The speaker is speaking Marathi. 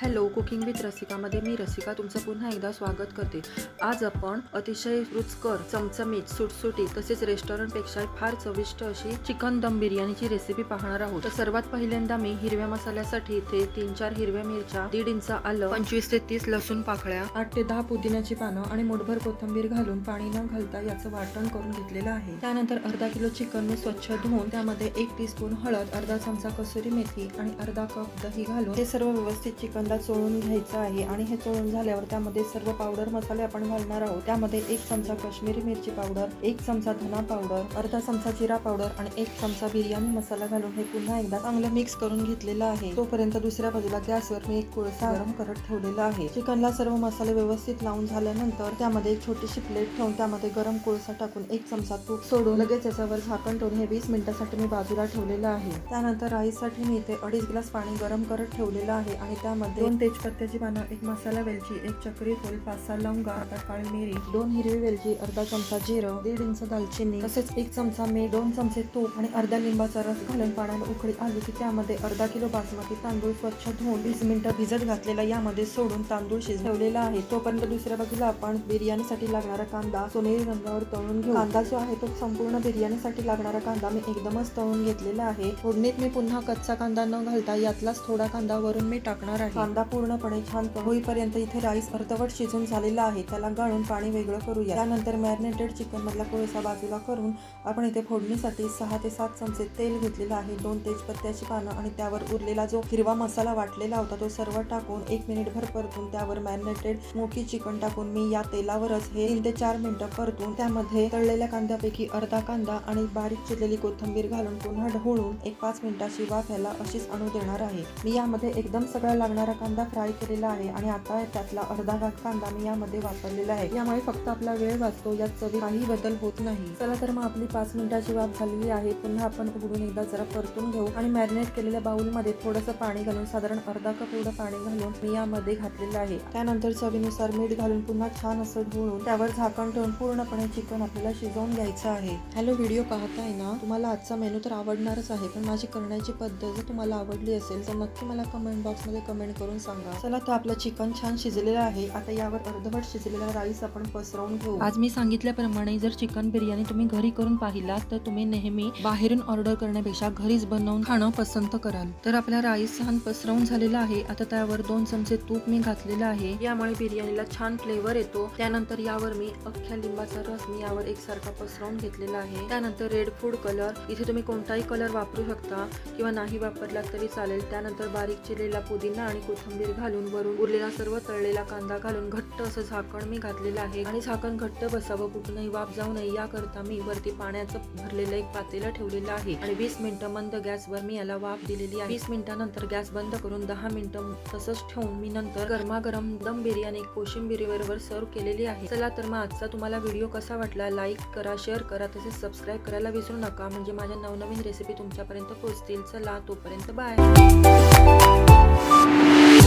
हॅलो कुकिंग विथ रसिकामध्ये मी रसिका तुमचं पुन्हा एकदा स्वागत करते. आज आपण अतिशय रुचकर चमचमीत सुटसुटीत तसेच रेस्टॉरंटपेक्षा फार चविष्ट अशी चिकन दम बिर्याणीची रेसिपी पाहणार आहोत. तर सर्वात पहिल्यांदा मी हिरव्या मसाल्यासाठी इथे तीन चार हिरव्या मिरच्या दीड इंच आलं पंचवीस ते तीस लसूण पाकळ्या आठ ते दहा पुदिन्याची पानं आणि मुठभर कोथिंबीर घालून पाणी न घालता याचं वाटण करून घेतलेलं आहे. त्यानंतर अर्धा किलो चिकन मी स्वच्छ धुवून त्यामध्ये एक टीस्पून हळद अर्धा चमचा कसुरी मेथी आणि अर्धा कप दही घालून हे सर्व व्यवस्थित चिकन कांदा चोळून घ्यायचं आहे आणि हे चोळून झाल्यावर त्यामध्ये सर्व पावडर मसाले आपण घालणार आहोत. त्यामध्ये एक चमचा काश्मीरी मिरची पावडर एक चमचा धना पावडर अर्धा चमचा जिरा पावडर आणि एक चमचा बिर्याणी मसाला घालून हे पुन्हा एकदा चांगलं मिक्स करून घेतलेलं आहे. तोपर्यंत दुसऱ्या बाजूला गॅसवर मी एक कोळसा गरम करत ठेवलेला आहे. चिकनला सर्व मसाले व्यवस्थित लावून झाल्यानंतर त्यामध्ये एक छोटीशी प्लेट ठेवून त्यामध्ये गरम कोळसा टाकून एक चमचा तूप सोडून लगेच याच्यावर झाकण ठेवून हे वीस मिनिटासाठी मी बाजूला ठेवलेलं आहे. त्यानंतर राईससाठी मी इथे अडीच ग्लास पाणी गरम करत ठेवलेलं आहे आणि त्यामध्ये दोन तेजपत्त्याची पानं एक मसाला वेलची एक चक्री फुल पाच सहा लवंगा आता काळी मिरी दोन हिरवी वेलची अर्धा चमचा जिरं दीड इंच दालचिनी तसेच एक चमचा मीठ दोन चमचे तूप आणि अर्धा लिंबाचा रस घालून पाण्याला उकळी आली की त्यामध्ये अर्धा किलो बासमती तांदूळ स्वच्छ धुवून वीस मिनिटं भिजत घातलेला यामध्ये सोडून तांदूळ शिजवलेला आहे. तोपर्यंत दुसऱ्या बाजूला आपण बिर्याणीसाठी लागणारा कांदा सोनेरी रंगावर तळून घेऊ. कांदा जो आहे तो संपूर्ण बिर्याणीसाठी लागणारा कांदा मी एकदमच तळून घेतलेला आहे. फोडणीत मी पुन्हा कच्चा कांदा न घालता यातलाच थोडा कांदा वरून मी टाकणार आहे. कांदा पूर्णपणे छान होईपर्यंत इथे राईस अर्धवट शिजून झालेला आहे. त्याला गाळून पाणी वेगळं करूया. त्यानंतर मॅरिनेटेड चिकन मधला कोळसा बाजूला करून आपण इथे फोडणीसाठी सहा ते सात चमचे तेल घेतलेलं आहे. दोन तेजपत्त्याची पानं आणि त्यावर उरलेला जो हिरवा मसाला वाटलेला होता तो सर्व टाकून एक मिनिटभर परतून त्यावर मॅरिनेटेड मोठी चिकन टाकून मी या तेलावरच हे तीन ते चार मिनिटं परतून त्यामध्ये तळलेल्या कांद्यापैकी अर्धा कांदा आणि बारीक चिरलेली कोथिंबीर घालून पुन्हा ढवळून एक पाच मिनिटाची वाफ याला अशीच आणू देणार आहे. मी यामध्ये एकदम सगळा लागणारा कांदा फ्राय केलेला आहे आणि आता त्यातला अर्धा भाग कांदा मी यामध्ये वापरलेला आहे. यामुळे फक्त आपला वेळ वाचतो यात चवी काही बदल होत नाही. चला तर मग आपली पाच मिनिटाची वाफ झालेली आहे. पुन्हा आपण उघडून एकदा जरा परतून घेऊ आणि मॅरिनेट केलेल्या बाउलमध्ये थोडंसं पाणी घालून साधारण अर्धा कप एवढं पाणी घालून मी यामध्ये घातलेलं आहे. त्यानंतर चवीनुसार मीठ घालून पुन्हा छान असं ढोळून त्यावर झाकण ठेवून पूर्णपणे चिकन आपल्याला शिजवून घ्यायचं आहे. हॅलो व्हिडिओ पाहताय ना? तुम्हाला आजचा मेनू तर आवडणारच आहे पण माझी करण्याची पद्धत जर तुम्हाला आवडली असेल तर नक्की मला कमेंट बॉक्समध्ये कमेंट करून सांगा. चला तर आपलं चिकन छान शिजलेलं आहे. आता यावर अर्धवट शिजलेला राईस आपण पसरवून घेऊ. आज मी सांगितल्याप्रमाणे जर चिकन बिर्याणी तुम्ही घरी करून पाहिलात तर तुम्ही नेहमी बाहेरून ऑर्डर करण्यापेक्षा घरीच बनवून खाणं पसंत कराल. तर आपला राईस छान पसरवून झालेला आहे. आता त्यावर दोन चमचे तूप मी घातलेलं आहे. यामुळे बिर्याणीला छान फ्लेवर येतो. त्यानंतर यावर मी अख्ख्या लिंबाचा रस मी यावर एकसारखा पसरवून घेतलेला आहे. त्यानंतर रेड फूड कलर इथे तुम्ही कोणताही कलर वापरू शकता किंवा नाही वापरला तरी चालेल. त्यानंतर बारीक चिरलेला पुदिना आणि कोथिंबीर घालून वरून उरलेला सर्व तळलेला कांदा घालून घट्ट असं झाकण मी घातलेलं आहे. आणि झाकण घट्ट बसावं कुठूनही वाफ जाऊ नये याकरता मी वरती पाण्याचं भरलेलं एक पातेलं ठेवलेलं आहे. आणि वीस मिनिटं मंद गॅसवर मी याला वाफ दिलेली आहे. वीस मिनिटानंतर गॅस बंद करून दहा मिनिटं तसंच ठेवून मी नंतर गरमागरम दम बिर्याणी कोशिंबिरी बरोबर सर्व केलेली आहे. चला तर मग आजचा तुम्हाला व्हिडिओ कसा वाटला? लाईक करा शेअर करा तसेच सबस्क्राईब करायला विसरू नका. म्हणजे माझ्या नवनवीन रेसिपी तुमच्यापर्यंत पोहोचतील. चला तोपर्यंत बाय.